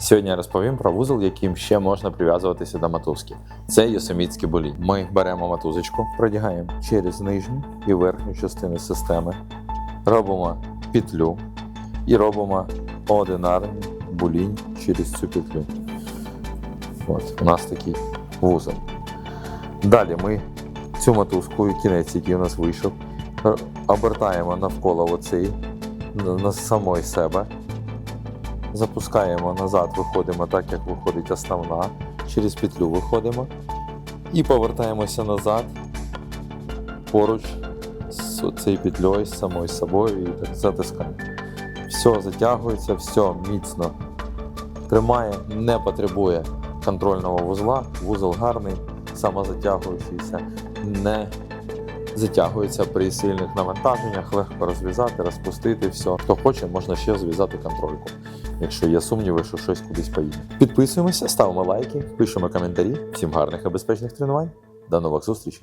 Сьогодні я розповім про вузол, яким ще можна прив'язуватися до мотузки. Це йосемітський болід. Ми беремо мотузочку, продягаємо через нижню і верхню частину системи, робимо петлю і робимо одинарний булінь через цю петлю. От, у нас такий вузол. Далі ми цю мотузку, кінець, який у нас вийшов, обертаємо навколо оцей, на самої себе. Запускаємо назад, виходимо так, як виходить основна. Через петлю виходимо і повертаємося назад поруч з цією петлею, з самою собою і так затискаємо. Все затягується, все міцно тримає, не потребує контрольного вузла. Вузол гарний, самозатягуючийся, не затягується при сильних навантаженнях, легко розв'язати, розпустити все. Хто хоче, можна ще зв'язати контрольку, якщо є сумніви, що щось кудись поїде. Підписуємося, ставимо лайки, пишемо коментарі. Всім гарних і безпечних тренувань. До нових зустрічей!